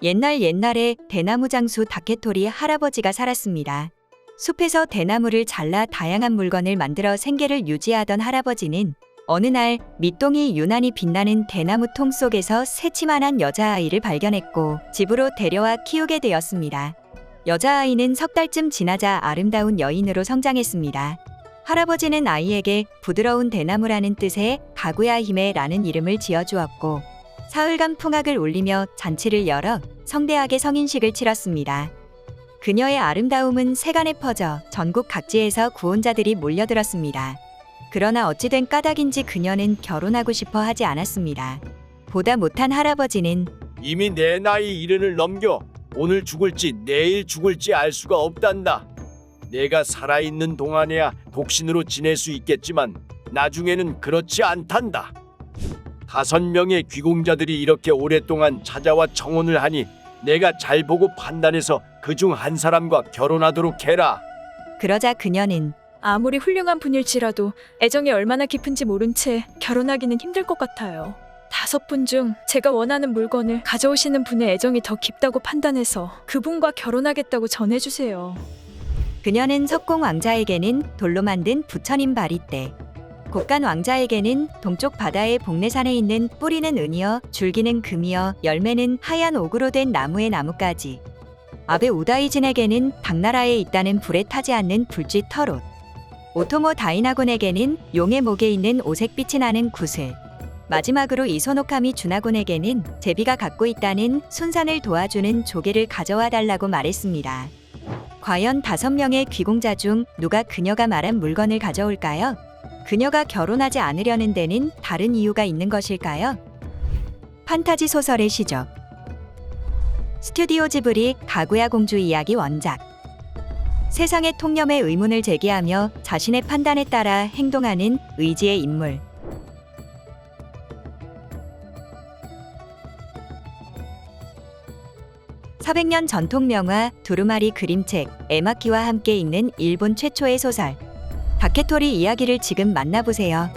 옛날 옛날에 대나무 장수 다케토리 할아버지가 살았습니다. 숲에서 대나무를 잘라 다양한 물건을 만들어 생계를 유지하던 할아버지는 어느 날 밑동이 유난히 빛나는 대나무 통 속에서 새치만한 여자아이를 발견했고 집으로 데려와 키우게 되었습니다. 여자아이는 석 달쯤 지나자 아름다운 여인으로 성장했습니다. 할아버지는 아이에게 부드러운 대나무라는 뜻의 가구야 힘에라는 이름을 지어주었고 사흘간 풍악을 울리며 잔치를 열어 성대하게 성인식을 치렀습니다. 그녀의 아름다움은 세간에 퍼져 전국 각지에서 구원자들이 몰려들었습니다. 그러나 어찌된 까닭인지 그녀는 결혼하고 싶어 하지 않았습니다. 보다 못한 할아버지는 이미 내 나이 이른을 넘겨 오늘 죽을지 내일 죽을지 알 수가 없단다. 내가 살아있는 동안에야 독신으로 지낼 수 있겠지만 나중에는 그렇지 않단다. 다섯 명의 귀공자들이 이렇게 오랫동안 찾아와 청혼을 하니 내가 잘 보고 판단해서 그 중 한 사람과 결혼하도록 해라. 그러자 그녀는 아무리 훌륭한 분일지라도 애정이 얼마나 깊은지 모른 채 결혼하기는 힘들 것 같아요. 다섯 분 중 제가 원하는 물건을 가져오시는 분의 애정이 더 깊다고 판단해서 그분과 결혼하겠다고 전해주세요. 그녀는 석공 왕자에게는 돌로 만든 부처님 바리떼, 곡간 왕자에게는 동쪽 바다의 복내산에 있는 뿌리는 은이여 줄기는 금이여 열매는 하얀 옥으로 된 나무의 나뭇가지, 아베 우다이진에게는 당나라에 있다는 불에 타지 않는 불쥐 털옷, 오토모 다이나곤에게는 용의 목에 있는 오색빛이 나는 구슬, 마지막으로 이소노카미 주나곤에게는 제비가 갖고 있다는 순산을 도와주는 조개를 가져와 달라고 말했습니다. 과연 다섯 명의 귀공자 중 누가 그녀가 말한 물건을 가져올까요? 그녀가 결혼하지 않으려는 데는 다른 이유가 있는 것일까요? 판타지 소설의 시적 스튜디오 지브리 가구야 공주 이야기 원작. 세상의 통념에 의문을 제기하며 자신의 판단에 따라 행동하는 의지의 인물. (400년) 전통 명화 두루마리 그림책 에마키와 함께 읽는 일본 최초의 소설 다케토리 이야기를 지금 만나보세요.